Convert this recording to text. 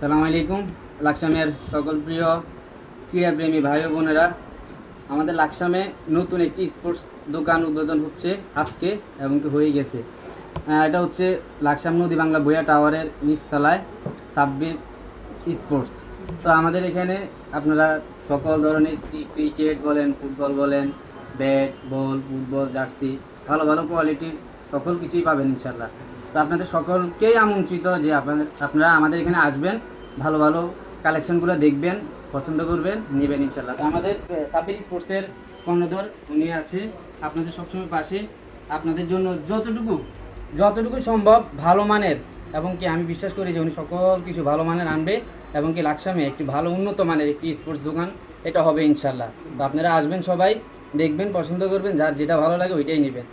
সালাম আলাইকুম, লাকসামের সকল প্রিয় ক্রীড়াপ্রেমী ভাই বোনেরা। আমাদের লাকসামে নতুন একটি স্পোর্টস দোকান উদ্বোধন হচ্ছে আজকে এবং হয়ে গেছে। এটা হচ্ছে লাকসাম নদী বাংলা বইয়া টাওয়ারের নিচতলায় সাব্বির স্পোর্টস। তো আমাদের এখানে আপনারা সকল ধরনের ক্রিকেট বলেন, ফুটবল বলেন, ব্যাট, বল, ফুটবল, জার্সি, ভালো ভালো কোয়ালিটির সকল কিছুই পাবেন ইনশাল্লাহ তো আপনাদের সকলকেই আমন্ত্রিত যে আপনারা আমাদের এখানে আসবেন ভালো ভালো কালেকশনগুলো দেখবেন পছন্দ করবেন নেবেন ইনশাল্লাহ আমাদের আহ, সাব্বির স্পোর্টসের কর্ণধর উনি আছে আপনাদের সবসময় পাশে। আপনাদের জন্য যতটুকু যতটুকু সম্ভব ভালো মানের এবং কি আমি বিশ্বাস করি যে উনি সকল কিছু ভালো মানের আনবে এবং কি লাকসামে একটি ভালো উন্নত মানের একটি স্পোর্টস দোকান এটা হবে ইনশাল্লাহ তো আপনারা আসবেন সবাই দেখবেন পছন্দ করবেন যার যেটা ভালো লাগে ওইটাই নেবেন।